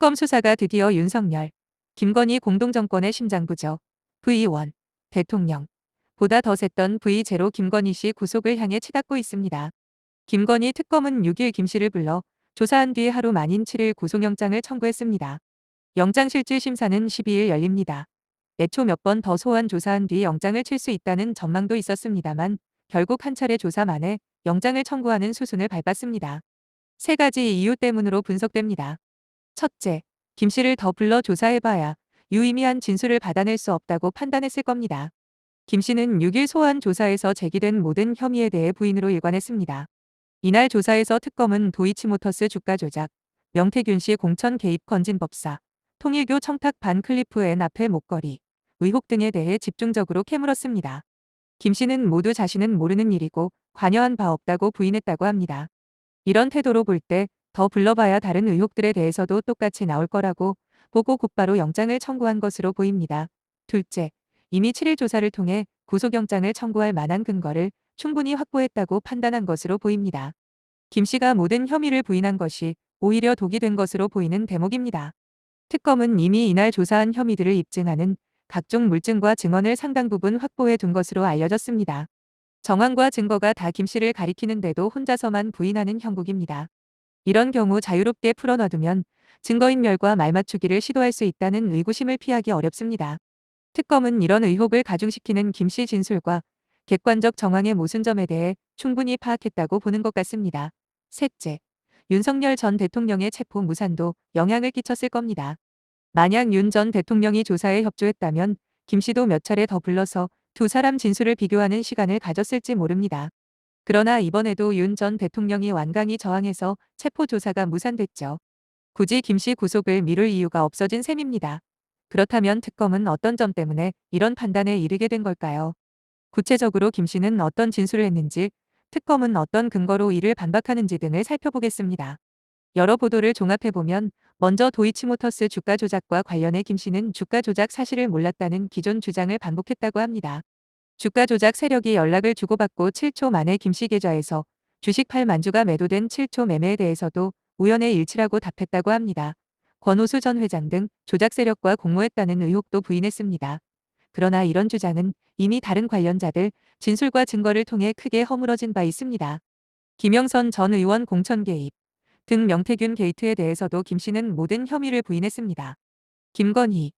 특검 수사가 드디어 윤석열, 김건희 공동정권의 심장부죠. V1, 대통령. 보다 더 셌던 V0 김건희 씨 구속을 향해 치닫고 있습니다. 김건희 특검은 6일 김 씨를 불러 조사한 뒤 하루 만인 7일 구속영장을 청구했습니다. 영장실질 심사는 12일 열립니다. 애초 몇 번 더 소환 조사한 뒤 영장을 칠 수 있다는 전망도 있었습니다만 결국 한 차례 조사 만에 영장을 청구하는 수순을 밟았습니다. 세 가지 이유 때문으로 분석됩니다. 첫째, 김 씨를 더 불러 조사해봐야 유의미한 진술을 받아낼 수 없다고 판단했을 겁니다. 김 씨는 6일 소환 조사에서 제기된 모든 혐의에 대해 부인으로 일관했습니다. 이날 조사에서 특검은 도이치모터스 주가 조작, 명태균 씨 공천 개입 건진법사, 통일교 청탁 반 클리프 앤 앞의 목걸이, 의혹 등에 대해 집중적으로 캐물었습니다. 김 씨는 모두 자신은 모르는 일이고 관여한 바 없다고 부인했다고 합니다. 이런 태도로 볼 때 더 불러봐야 다른 의혹들에 대해서도 똑같이 나올 거라고 보고 곧바로 영장을 청구한 것으로 보입니다. 둘째, 이미 7일 조사를 통해 구속영장을 청구할 만한 근거를 충분히 확보했다고 판단한 것으로 보입니다. 김 씨가 모든 혐의를 부인한 것이 오히려 독이 된 것으로 보이는 대목입니다. 특검은 이미 이날 조사한 혐의들을 입증하는 각종 물증과 증언을 상당 부분 확보해 둔 것으로 알려졌습니다. 정황과 증거가 다 김 씨를 가리키는데도 혼자서만 부인하는 형국입니다. 이런 경우 자유롭게 풀어놔두면 증거인멸과 말맞추기를 시도할 수 있다는 의구심을 피하기 어렵습니다. 특검은 이런 의혹을 가중시키는 김 씨 진술과 객관적 정황의 모순점에 대해 충분히 파악했다고 보는 것 같습니다. 셋째, 윤석열 전 대통령의 체포 무산도 영향을 끼쳤을 겁니다. 만약 윤 전 대통령이 조사에 협조했다면 김 씨도 몇 차례 더 불러서 두 사람 진술을 비교하는 시간을 가졌을지 모릅니다. 그러나 이번에도 윤 전 대통령이 완강히 저항해서 체포 조사가 무산됐죠. 굳이 김씨 구속을 미룰 이유가 없어진 셈입니다. 그렇다면 특검은 어떤 점 때문에 이런 판단에 이르게 된 걸까요? 구체적으로 김 씨는 어떤 진술을 했는지, 특검은 어떤 근거로 이를 반박하는지 등을 살펴보겠습니다. 여러 보도를 종합해보면 먼저 도이치모터스 주가 조작과 관련해 김 씨는 주가 조작 사실을 몰랐다는 기존 주장을 반복했다고 합니다. 주가 조작 세력이 연락을 주고받고 7초 만에 김씨 계좌에서 주식 8만 주가 매도된 7초 매매에 대해서도 우연의 일치라고 답했다고 합니다. 권오수 전 회장 등 조작 세력과 공모했다는 의혹도 부인했습니다. 그러나 이런 주장은 이미 다른 관련자들 진술과 증거를 통해 크게 허물어진 바 있습니다. 김영선 전 의원 공천 개입 등 명태균 게이트에 대해서도 김 씨는 모든 혐의를 부인했습니다. 김건희,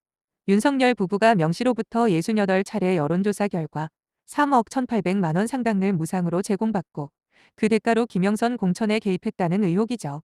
윤석열 부부가 명시로부터 68차례 여론조사 결과 3억 1,800만 원 상당을 무상으로 제공받고 그 대가로 김영선 공천에 개입했다는 의혹이죠.